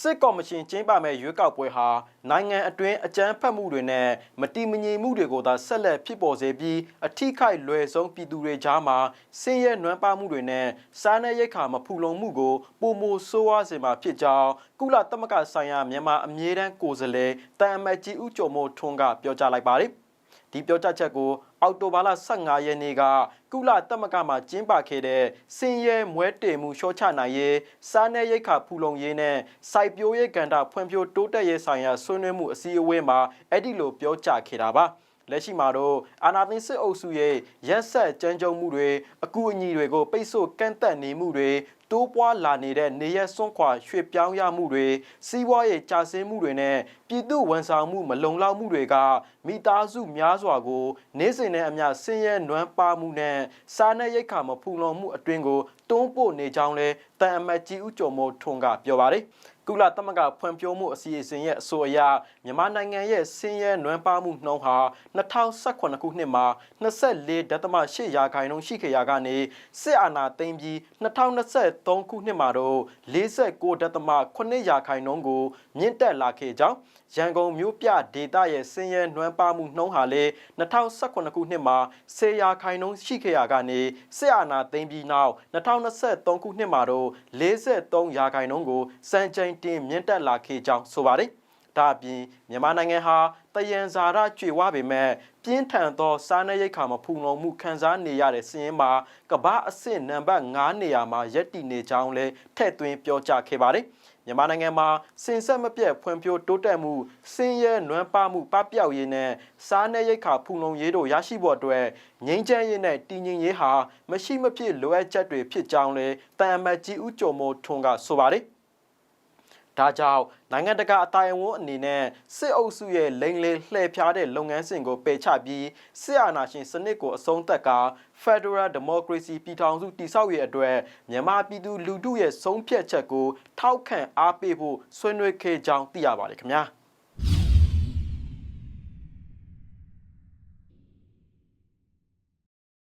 စစ်ကော်မရှင်ကျင်းပမဲ့ရွေးကောက်ပွဲဟာနိုင်ငံအတွင်းအကြမ်းဖက်မှုတွေနဲ့မတိမငြိမ်မှုတွေကိုသာဆက်လက်ဖြစ်ပေါ်စေပြီးအထိခိုက်လွယ်ဆုံးပြည်သူတွေကြားမှာဆင်းရဲနွမ်းပါမှုတွေနဲ့စားနပ်ရိက္ခာမဖူလုံမှုကိုပုံမဆိုးဝါးစေမှာဖြစ်ကြောင်းကုလသမဂ္ဂဆိုင်ရာမြန်မာအမြဲတမ်းကိုယ်စားလှယ်တန်အမတ်ကြီးဦးကျော်မိုးထွန်းကပြောကြားလိုက်ပါတယ် ဒီပြောကြားချက်ကိုအောက်တိုဘာလ15ရက်နေ့ကကုလသမဂ္ဂမှကျင်းပခဲ့တဲ့စင်ရဲမွဲတေမှုရှော့ချနိုင်ရေးစားနပ်ရိက္ခာဖူလုံရေးနဲ့စိုက်ပျိုးရေးကဏ္ဍဖွံ့ဖြိုးတိုးတက်ရေးဆိုင်ရာဆွေးနွေးမှုအစည်းအဝေးမှာအဲ့ဒီလိုပြောကြားခဲ့တာပါလက်ရှိမှာတော့အာနာသိန်းစစ်အုပ်စုရဲ့ရက်ဆက်ကြမ်းကြုတ်မှုတွေအကူအညီတွေကိုပိတ်ဆို့ကန့်သက်နေမှုတွေ တိုးပွားလာနေတဲ့နေရက်စွန့်ခွာရွှေ့ပြောင်းရမှုတွေစီးပွားရေးကျဆင်းမှုတွေနဲ့ပြည်သူဝန်ဆောင်မှုမလုံလောက်မှုတွေကမိသားစုများစွာကိုနေ့စဉ်နဲ့အမျှဆင်းရဲနွမ်းပါမှုနဲ့စားနပ်ရိက္ခာမဖူလုံမှုအတွင်းကိုတွန်းပို့နေကြောင်းလဲတန်အမတ်ကြီးဦးကျော်မိုးထွန်းကပြောပါတယ် ကုလသမဂ္ဂဖွံ့ဖြိုးမှုအစီအစဉ်ရဲ့အဆိုအရမြန်မာနိုင်ငံရဲ့ဆင်းရဲနွမ်းပါမှုနှုန်းဟာ2018ခုနှစ်မှာ24.8ရာခိုင်နှုန်းရှိခဲ့ရာကနေစစ်အာဏာသိမ်းပြီး2023ခုနှစ်မှာတော့49.8ရာခိုင်နှုန်းကိုမြင့်တက်လာခဲ့ကြောင်းရန်ကုန်မြို့ပြဒေသရဲ့ဆင်းရဲနွမ်းပါမှုနှုန်းဟာလေ2018ခုနှစ်မှာ10ရာခိုင်နှုန်းရှိခဲ့ရာကနေစစ်အာဏာသိမ်းပြီးနောက်2023ခုနှစ်မှာတော့43ရာခိုင်နှုန်းကိုစံချိန်တင်မြင့်တက်လာခဲ့ကြောင်းဆိုပါတယ်။ဒါအပြင်မြန်မာနိုင်ငံဟာတယံဇာရကျွေဝပေမဲ့ပြင်းထန်သောစားနပ်ရိက္ခာမဖူလုံမှုခံစားနေရတဲ့စီးရင်မှာကမ္ဘာအဆင့်နံပါတ်9နေရာမှာရပ်တည်နေကြောင်းလည်းထည့်သွင်းပြောကြားခဲ့ပါတယ်။မြန်မာနိုင်ငံမှာစင်ဆက်မပြတ်ဖွံ့ဖြိုးတိုးတက်မှုစင်ရဲနွမ်းပါမှုပပျောက်ရေးနဲ့စားနပ်ရိက္ခာဖူလုံရေးတို့ရရှိဖို့အတွက်ငြိမ်းချမ်းရေးနဲ့တည်ငြိမ်ရေးဟာမရှိမဖြစ်လိုအပ်ချက်တွေဖြစ်ကြောင်းလည်းတန်အမတ်ကြီးဦးကျော်မိုးထွန်းကဆိုပါတယ်။ ဒါကြောင့်နိုင်ငံတကာအတိုင်းအဝန်အနေနဲ့စစ်အုပ်စုရဲ့လိမ်လည်လှည့်ဖျားတဲ့လုပ်ငန်းစဉ်ကိုပယ်ချပြီးစစ်အာဏာရှင်စနစ်ကိုအဆုံးသတ်ကာ Federal Democracy ပြည်ထောင်စုတည်ဆောက်ရေးအတွက်မြန်မာပြည်သူလူထုရဲ့ဆုံးဖြတ်ချက်ကိုထောက်ခံအားပေးဖို့ဆွေးနွေးခဲ့ကြောင်းသိရပါတယ်ခင်ဗျာ။